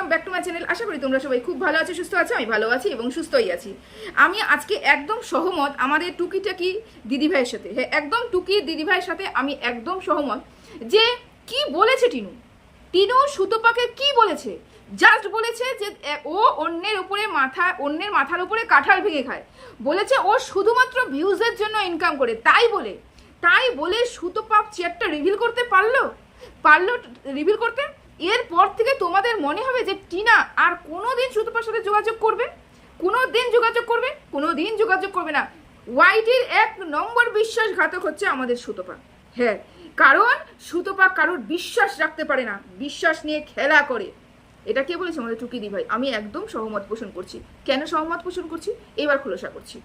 Welcome back to my channel আশা করি তোমরা সবাই খুব ভালো আছো, সুস্থ আছো, আমি ভালো আছি এবং সুস্থই আছি। আমি আজকে একদম সহমত আমাদের টুকিটাকি দিদিভাইয়ের সাথে। হ্যাঁ একদম টুকি দিদিভাইয়ের সাথে আমি একদম সহমত যে কি বলেছে টিনু? টিনু সুতোপাকে কি বলেছে? জাস্ট বলেছে যে ও অন্যের উপরে মাথা, অন্যের মাথার উপরে কাঁঠাল ভেঙে খায়। বলেছে ও শুধুমাত্র ভিউজের জন্য ইনকাম করে। তাই বলে তাই বলে সুতোপাপ চেয়ারটা রিভিল করতে পারল? পারল রিভিল করতে? এরপর থেকে তোমাদের মনে হবে যে টিনা আর কোনো দিন সুতোপার সাথে যোগাযোগ করবে। কোনো দিন যোগাযোগ করবে কোনো দিন যোগাযোগ করবে না। ওয়াইটির এক নম্বর বিশ্বাসঘাতক হচ্ছে আমাদের সুতোপা। হ্যাঁ কারণ সুতোপা কারোর বিশ্বাস রাখতে পারে না, বিশ্বাস নিয়ে খেলা করে। এটা কে বলেছে আমাদের টুকি দি ভাই? আমি একদম সহমত পোষণ করছি। কেন সহমত পোষণ করছি? এবার খোলসা করছি।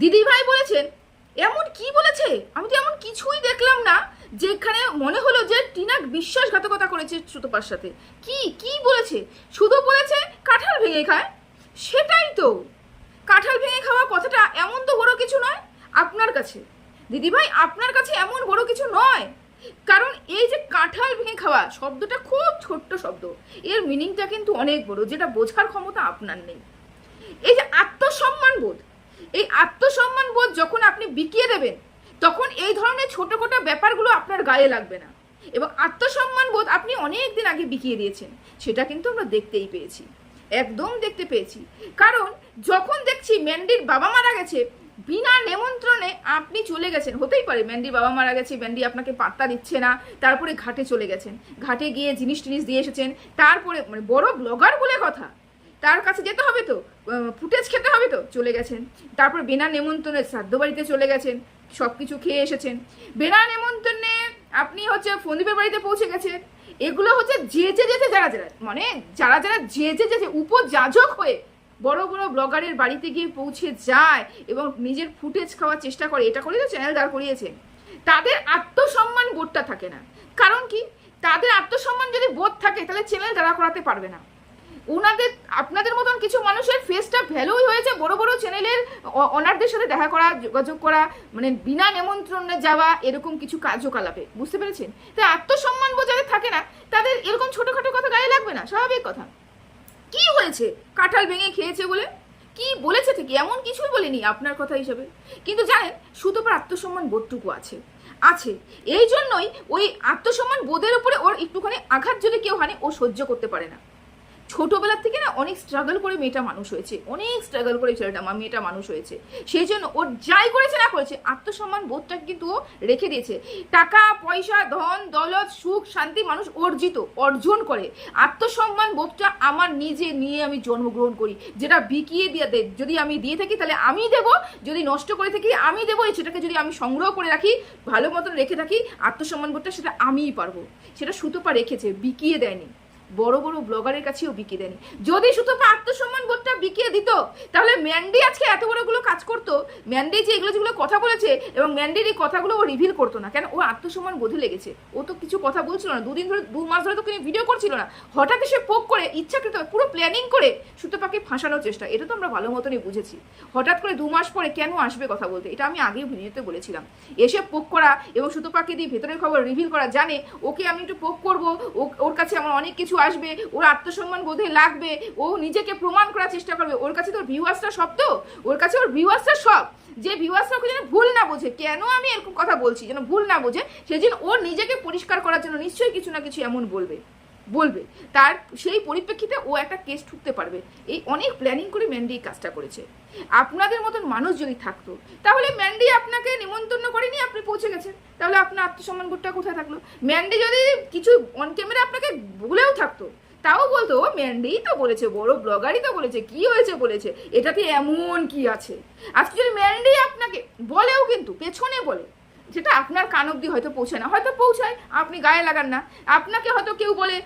দিদি ভাই বলেছেন, এমন কি বলেছে? আমি তো এমন কিছুই দেখলাম না। যেখানে মনে হলো যে টিনা বিশ্বাসঘাতকতা করেছে সুতোপার সাথে। কি কি বলেছে? শুধু বলেছে কাঁঠাল ভেঙে খায়? সেটাই তো। কাঁঠাল ভেঙে খাওয়া কথাটা এমন তো বড় কিছু নয় আপনার কাছে। দিদিভাই, আপনার কাছে এমন বড় কিছু নয়। কারণ এই যে কাঁঠাল ভেঙে খাওয়া শব্দটা খুব ছোট্ট শব্দ। এর মিনিংটা কিন্তু অনেক বড়, যেটা বোঝার ক্ষমতা আপনার নেই। এই যে আত্মসম্মান বোধ এই আত্মসম্মান বোধ যখন আপনি বিকিয়ে দেবেন তখন এই ধরনের ছোটখাটো ব্যাপারগুলো আপনার গায়ে লাগবে না। এবং আত্মসম্মান বোধ আপনি অনেক দিন আগে বিকিয়ে দিয়েছেন, সেটা কিন্তু আমরা দেখতেই পেয়েছি। একদম দেখতে পেয়েছি। কারণ যখন দেখছি ম্যান্ডির বাবা মারা গেছে, বিনা নেমন্ত্রণে আপনি চলে গেছেন। হতেই পারে ম্যান্ডির বাবা মারা গেছে, ম্যান্ডি আপনাকে পাত্তা দিচ্ছে না, তারপরে ঘাটে চলে গেছেন। ঘাটে গিয়ে জিনিস টিনিস দিয়ে এসেছেন, তারপরে মানে বড় ব্লগার বলে কথা। তার কাছে যেতে হবে তো ফুটেজ খেতে হবে তো, চলে গেছেন। তারপর বিনা নেমন্ত্রণে শ্রাদ্ধ বাড়িতে চলে গেছেন। সব কিছু খেয়ে এসেছেন। বিনা নেমন্তন্নে আপনি হচ্ছে ফন্দীপের বাড়িতে পৌঁছে গেছেন। এগুলো হচ্ছে যে যে যেতে যারা যারা মানে যারা যারা যে যে যেতে উপযাজক হয়ে বড় বড় ব্লগারের বাড়িতে গিয়ে পৌঁছে যায় এবং নিজের ফুটেজ খাওয়ার চেষ্টা করে, এটা করে তো চ্যানেল দাঁড় করিয়েছে। তাদের আত্মসম্মান বোধটা থাকে না। কারণ কি? তাদের আত্মসম্মান যদি বোধ থাকে, তাহলে চ্যানেল দাঁড়া করাতে পারবে না। ওনাদের আপনাদের মতন কিছু মানুষের ফেসটা ভ্যালুই হয়েছে বড় বড় চ্যানেলের অনারদের সাথে দেখা করা, যোগাযোগ করা মানে বিনা নেমন্ত্রণে যাওয়া, এরকম কিছু কার্যকলাপে। বুঝতে পেরেছেন? তাই আত্মসম্মান যাদের থাকে না, তাদের এরকম ছোটখাটো কথা গায়ে লাগবে না, স্বাভাবিক কথা। কি হয়েছে? কাঁঠাল ভেঙে খেয়েছে বলে? কি বলেছে থেকে এমন কিছুই বলেনি আপনার কথা হিসেবে। কিন্তু জানেন, সুতোপার আত্মসম্মান বোধটুকু আছে। আছে। এই জন্যই ওই আত্মসম্মান বোধের উপরে ওর একটুখানি আঘাত যদি কেউ হানে, ও সহ্য করতে পারে না। ছোটবেলার থেকে না অনেক স্ট্রাগল করে মেয়েটা মানুষ হয়েছে। অনেক স্ট্রাগল করে ছেলেটা মা মেয়েটা মানুষ হয়েছে। সেই জন্য ওর যাই করেছে না করেছে, আত্মসম্মান বোধটা কিন্তু ও রেখে দিয়েছে। টাকা, পয়সা, ধন, দৌলত, সুখ, শান্তি মানুষ অর্জিত, অর্জন করে। আত্মসম্মান বোধটা আমার নিজে নিয়ে আমি জন্মগ্রহণ করি। যেটা বিকিয়ে দিয়ে যদি আমি দিয়ে থাকি তাহলে আমি দেব, যদি নষ্ট করে থাকি আমি দেবো, এই সেটাকে যদি আমি সংগ্রহ করে রাখি, ভালো মতন রেখে থাকি, আত্মসম্মান বোধটা সেটা আমিই পারব। সেটা সুতোপা রেখেছে, বিকিয়ে দেয়নি। বড় বড় ব্লগারের কাছেও বিকিয়ে দেয়নি। যদি শুধু আত্মসম্মান বোধটা বিকিয়ে দিত, তাহলে ম্যান্ডি আজকে এত বড়গুলো কাজ করতো, ম্যান্ডি যে এগুলো যেগুলো কথা বলেছে এবং ম্যান্ডির এই কথাগুলো ও রিভিল করতো না। কেন? ও আত্মসম্মান বোধে লেগেছে। ও তো কিছু কথা বলছিল না। দুদিন ধরে, দু মাস ধরে তো ভিডিও করছিল না। হঠাৎ এসে পোক করে, ইচ্ছাকৃত পুরো প্ল্যানিং করে সুতোপাকে ফাঁসানোর চেষ্টা। এটা তো আমরা ভালো মতনই বুঝেছি। হঠাৎ করে দু মাস পরে কেন আসবে কথা বলতে? এটা আমি আগেই ভিডিওতে বলেছিলাম। এসে পোক করা এবং সুতোপাকে দিয়ে ভেতরের খবর রিভিল করা জানে। ওকে আমি একটু পোক করব। ওর কাছে আমার অনেক কিছু আসবে, ওর আত্মসম্মান বোধে লাগবে, ও নিজেকে প্রমাণ করার চেষ্টা করবে। ওর কাছে তোর ভিউয়ার্সটা সব তো? ওর কাছে ওর ভিউয়ার্সটা সব? যে ভিউয়ার্সরা ওকে যেন ভুল না বোঝে, কেন আমি এরকম কথা বলছি, যেন ভুল না বোঝে, সেদিন ও নিজেকে পরিষ্কার করার জন্য নিশ্চয়ই কিছু না কিছু এমন বলবে। বলবে। তার সেই পরিপ্রেক্ষিতে ও একটা কেস ঠুকতে পারবে। এই অনেক প্ল্যানিং করে ম্যান্ডি এই কাজটা করেছে। আপনাদের মতন মানুষ যদি থাকতো, তাহলে ম্যান্ডি আপনাকে নিমন্ত্রণ করেনি, আপনি পৌঁছে গেছেন। তাহলে আপনার আত্মসম্মান বোধটা কোথায় থাকল? ম্যান্ডি যদি কিছু অন ক্যামেরা আপনাকে বলেও থাকতো, তাও বলতো ম্যান্ডেই তো বলেছে, বড় ব্লগারই তো বলেছে, কি হয়েছে বলেছে, এটাতে এমন কি আছে? আজকে যদি ম্যান্ডি আপনাকে বলেও কিন্তু, পেছনে বলে সেটা আপনার কান অব্দি হয়তো পৌঁছায় না। হয়তো পৌঁছায়, আপনি গায়ে লাগান না। আপনাকে হয়তো কেউ বলে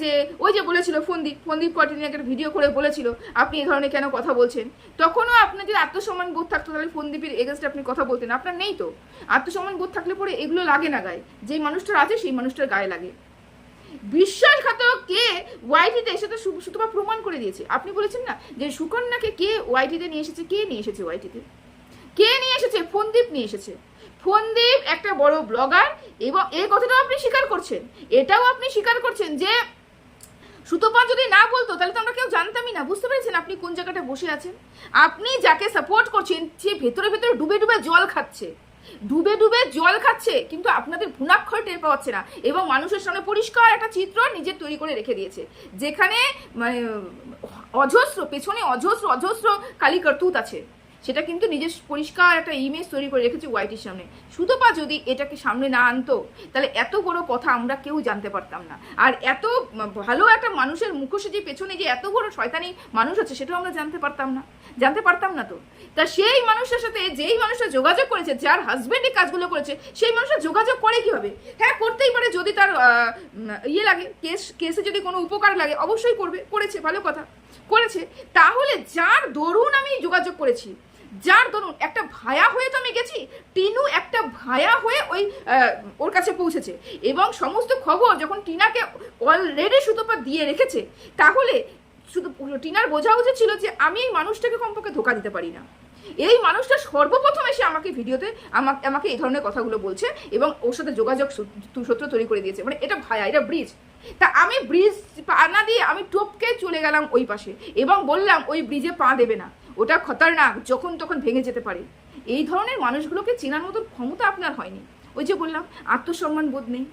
যে, ওই যে বলেছিল ফন্দীপ ফন্দীপ কটিনি একটা ভিডিও করে বলেছিল, আপনি এই ধরনের কেন কথা বলছেন? তখনও আপনার যদি আত্মসম্মান বোধ থাকতো, তাহলে ফন্দীপের এগেনস্টে আপনি কথা বলতেন। আপনার নেই তো। আত্মসম্মান বোধ থাকলে পরে এগুলো লাগে না গায়ে। যেই মানুষটার আছে, সেই মানুষটার গায়ে লাগে। বিশ্বাসঘাতক কে ওয়াইটিতে এসে তো সুতপা প্রমাণ করে দিয়েছে। আপনি বলেছেন না যে সুকন্যাকে কে ওয়াইটিতে নিয়ে এসেছে, কে নিয়ে এসেছে ওয়াইটিতে কে নিয়ে এসেছে? ফন্দীপ নিয়ে এসেছে। ফন্দীপ একটা বড় ব্লগার এবং এই কথাটাও আপনি স্বীকার করছেন। এটাও আপনি স্বীকার করছেন যে সুতপা যদি না বলতো, তাহলে তো আমরা কেউ জানতামই না। বুঝতে পেরেছেন আপনি কোন জায়গাটা বসে আছেন? আপনি যাকে সাপোর্ট করছেন, সে ভেতরে ভেতরে ডুবে ডুবে জল খাচ্ছে। ডুবে ডুবে জল খাচ্ছে, কিন্তু আপনাদের ভুনাক্ষর টের পাচ্ছে না এবং মানুষের সামনে পরিষ্কার একটা চিত্র নিজের তৈরি করে রেখে দিয়েছে। যেখানে মানে অজস্র, পেছনে অজস্র অজস্র কালী কর্তুত আছে। সেটা কিন্তু নিজের পরিষ্কার একটা ইমেজ তৈরি করে রেখেছে ওয়াইটির সামনে। সুতপা যদি এটাকে সামনে না আনতো, তাহলে এত বড় কথা আমরা কেউ জানতে পারতাম না। আর এত ভালো একটা মানুষের মুখোশে যে পেছনে যে এত বড় শয়তানি মানুষ আছে, সেটাও আমরা জানতে পারতাম না। জানতে পারতাম না তো। তা সেই মানুষের সাথে যেই মানুষটা যোগাযোগ করেছে, যার হাজবেন্ড এই কাজগুলো করেছে, সেই মানুষটা যোগাযোগ করে কীভাবে? হ্যাঁ করতেই পারে যদি তার ইয়ে লাগে কেস কেসে যদি কোনো উপকার লাগে, অবশ্যই করবে, করেছে, ভালো কথা। করেছে। তাহলে যার দরুন আমি যোগাযোগ করেছি যার দরুন একটা ভায়া হয়ে তো আমি গেছি, টিনু একটা ভায়া হয়ে ওই ওর কাছে পৌঁছেছে। এবং সমস্ত খবর যখন টিনাকে অলরেডি সুতোপা দিয়ে রেখেছে, তাহলে শুধু টিনার বোঝা উচিত ছিল যে আমি এই মানুষটাকে কমপক্ষে ধোকা দিতে পারি না। এই মানুষটা সর্বপ্রথম এসে আমাকে ভিডিওতে আমাকে আমাকে এই ধরনের কথাগুলো বলছে এবং ওর সাথে যোগাযোগ সূত্র তৈরি করে দিয়েছে। মানে এটা ভায়া, এটা ব্রিজ। তা আমি ব্রিজ পা না দিয়ে আমি টপকে চলে গেলাম ওই পাশে এবং বললাম, ওই ব্রিজে পা দেবে না। ওটা খতরনাক, যখন তখন ভেঙে যেতে পারে। এই ধরনের মানুষগুলোকে চেনার মতো ক্ষমতা আপনার হয়নি। ওই যে বললাম, আত্মসম্মান বোধ নেই।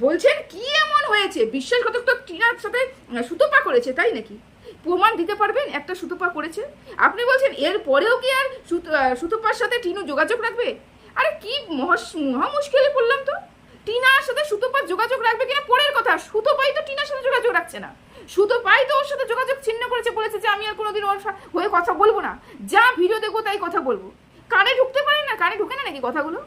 বলছেন, কি এমন হয়েছে? বিশ্বাসঘাতক তো টিনার সাথে সুতোপা করেছে, তাই নাকি? প্রমাণ দিতে পারবেন, একটা সুতোপা করেছে। আপনি বলছেন, এর পরেও কি আর সুতোপার সাথে টিনু যোগাযোগ রাখবে? আরে কি মহা- মুশকিলে পড়লাম তো। টিনার সাথে সুতোপার যোগাযোগ রাখবে কিনা পরের কথা, সুতোপাই তো টিনার সাথে যোগাযোগ রাখছে না। সুতোপাই তো ওর সাথে যোগাযোগ ছিন্ন করেছে, বলেছে যে আমি আর কোনোদিন ওর হয়ে কথা বলব না। যা ভিডিও দেখব তাই কথা বলব। কানে ঢুকতে পারেন না? কানে ঢুকে না নাকি কথাগুলো?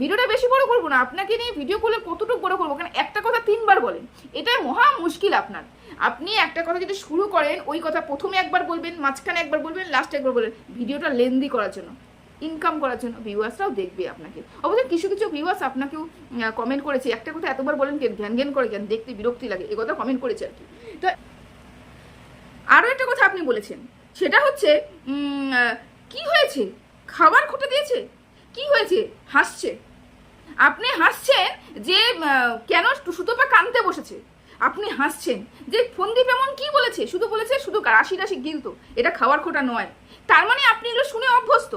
ভিডিওটা বেশি বড় করব না। আপনাকে নিয়ে ভিডিও করলে কতটুকু বড় করব? কারণ একটা কথা তিনবার বলেন। এটাই মহা মুশকিল আপনার। আপনি একটা কথা যদি শুরু করেন, ওই কথা প্রথমে একবার বলবেন, মাঝখানে একবার বলবেন লাস্টে একবার বলবেন, ভিডিওটা লেন্দি করার জন্য ইনকাম করার জন্য ভিউয়ার্সরাও দেখবে আপনাকে। অবশ্যই কিছু কিছু ভিউয়ার্স আপনাকেও কমেন্ট করেছে। একটা কথা এতবার বলেন জ্ঞান জ্ঞান করে, জ্ঞান, দেখতে বিরক্তি লাগে। এ কথা কমেন্ট করেছে আর কি। তো আরও একটা কথা আপনি বলেছেন। সেটা হচ্ছে কি হয়েছে? খাবার খুঁটে দিয়েছে? কি হয়েছে? হাসছে? আপনি হাসছেন যে কেন সুতোপা কানতে বসেছে? আপনি হাসছেন যে ফন্দীপ এমন কি বলেছে? শুধু বলেছে, শুধু রাশি রাশি গিলতো। এটা খাওয়ার খোটা নয়। তার মানে আপনি এগুলো শুনে অভ্যস্ত।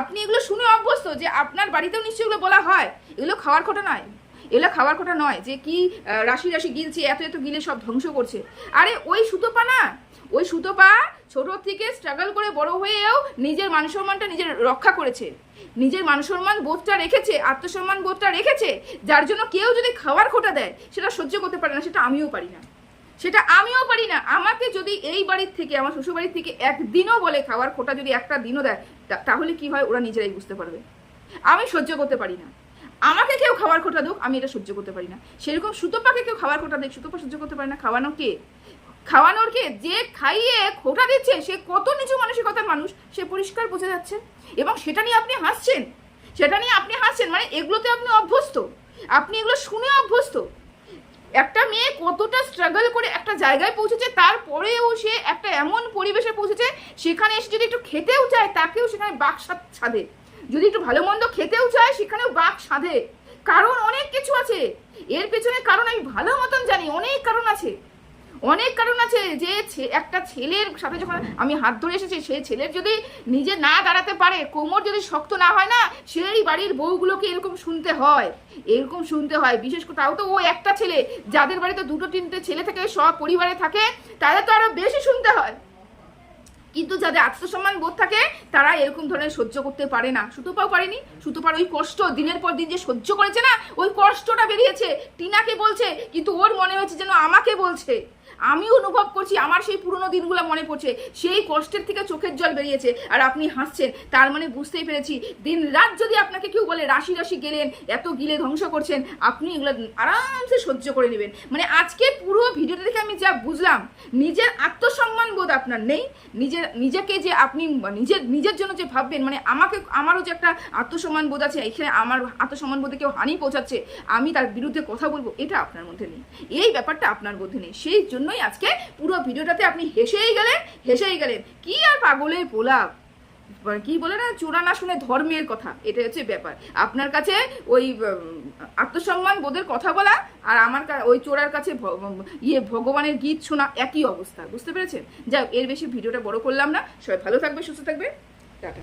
আপনি এগুলো শুনে অভ্যস্ত যে আপনার বাড়িতেও নিশ্চয়ই এগুলো বলা হয়। এগুলো খাওয়ার খোটা নয়। এগুলো খাওয়ার কথা নয় যে কি রাশি রাশি গিলছে, এত এত গিলে সব ধ্বংস করছে। আরে ওই সুতোপা না, ওই সুতোপা ছোট থেকে স্ট্রাগল করে বড় হয়েও নিজের মান সম্মানটা নিজের রক্ষা করেছে। নিজের মান সম্মান বোধটা রেখেছে, আত্মসম্মান বোধটা রেখেছে, যার জন্য কেউ যদি খাওয়ার খোটা দেয়, সেটা সহ্য করতে পারে না, সেটা আমিও পারি না। সেটা আমিও পারি না। আমাকে যদি এই বাড়ির থেকে, আমার শ্বশুর বাড়ির থেকে একদিনও বলে খাওয়ার খোটা যদি একটা দিনও দেয় তাহলে কি হয়? ওরা নিজেরাই বুঝতে পারবে। আমি সহ্য করতে পারি না। আমাকে কেউ খাবার খোটা হোক আমি এটা সহ্য করতে পারি না। সেরকম সুতোপাকে কেউ খাবার খোটা দেখ সুতোপা সহ্য করতে পারে না। খাওয়ানো কে? খাওয়ানোর কে? যে খাইয়ে খোটা দিচ্ছে, সে কত নিচু মানসিকতার মানুষ, সে পরিষ্কার বোঝা যাচ্ছে। এবং সেটা নিয়ে আপনি হাসছেন। সেটা নিয়ে আপনি হাসছেন মানে এগুলোতে আপনি অভ্যস্ত। আপনি এগুলো শুনে অভ্যস্ত। একটা মেয়ে কতটা স্ট্রাগল করে একটা জায়গায় পৌঁছেছে, তারপরেও সে একটা এমন পরিবেশে পৌঁছেছে, সেখানে এসে যদি একটু খেতেও চায়, তাকেও সেখানে বাক সাধ- সাধে যদি একটু ভালো মন্দ খেতেও চায়, সেখানেও বাক সাধে। কারণ অনেক কিছু আছে। এর পেছনে কারণ আমি ভালো মতন জানি, অনেক কারণ আছে। অনেক কারণ আছে যে একটা ছেলের সাথে যখন আমি হাত ধরে এসেছি সেই ছেলের যদি নিজে না দাঁড়াতে পারে, কোমর যদি শক্ত না হয় না, সেই বাড়ির বউগুলোকে এরকম শুনতে হয়। এরকম শুনতে হয়। বিশেষ করে তাও তো ও একটা ছেলে। যাদের বাড়িতে দুটো, তিনটে ছেলে থাকে সব পরিবারে থাকে, তাদের তো আরও বেশি শুনতে হয়। কিন্তু যাদের আত্মসম্মান বোধ থাকে, তারা এরকম ধরনের সহ্য করতে পারে না। সুতোপাও পারেনি। সুতোপার ওই কষ্ট দিনের পর দিন যে সহ্য করেছে না, ওই কষ্টটা বেরিয়েছে। টিনাকে বলছে, কিন্তু ওর মনে হয়েছে যেন আমাকে বলছে। আমি অনুভব করছি, আমার সেই পুরনো দিনগুলো মনে পড়ছে। সেই কষ্টের থেকে চোখের জল বেরিয়েছে আর আপনি হাসছেন। তার মানে বুঝতেই পেরেছি, দিন রাত যদি আপনাকে কেউ বলে রাশি রাশি গেলেন, এত গিলে ধ্বংস করছেন, আপনি এগুলো আরামসে সহ্য করে নেবেন। মানে আজকে পুরো ভিডিওটা দেখে আমি যা বুঝলাম, নিজের আত্মসম্মান বোধ আপনার নেই। নিজের, নিজেকে যে আপনি নিজের নিজের জন্য যে ভাববেন মানে আমাকে, আমারও যে একটা আত্মসম্মান বোধ আছে, এখানে আমার আত্মসম্মান বোধে কেউ হানি পৌঁছাচ্ছে, আমি তার বিরুদ্ধে কথা বলব, এটা আপনার মধ্যে নেই। এই ব্যাপারটা আপনার মধ্যে নেই। সেই জন্যই আজকে পুরো ভিডিওটাতে আপনি হেসেই গেলেন হেসেই গেলেন। কি আর পাগলের পোলাপ? কি বলে না, চোরা না শুনে ধর্মের কথা এটা হচ্ছে ব্যাপার। আপনার কাছে ওই আত্মসম্মান বোধের কথা বলা আর আমার ওই চোরার কাছে ইয়ে ভগবানের গীত শোনা একই অবস্থা, বুঝতে পেরেছেন? যাই এর বেশি ভিডিওটা বড় করলাম না। সবাই ভালো থাকবে সুস্থ থাকবে টাটা।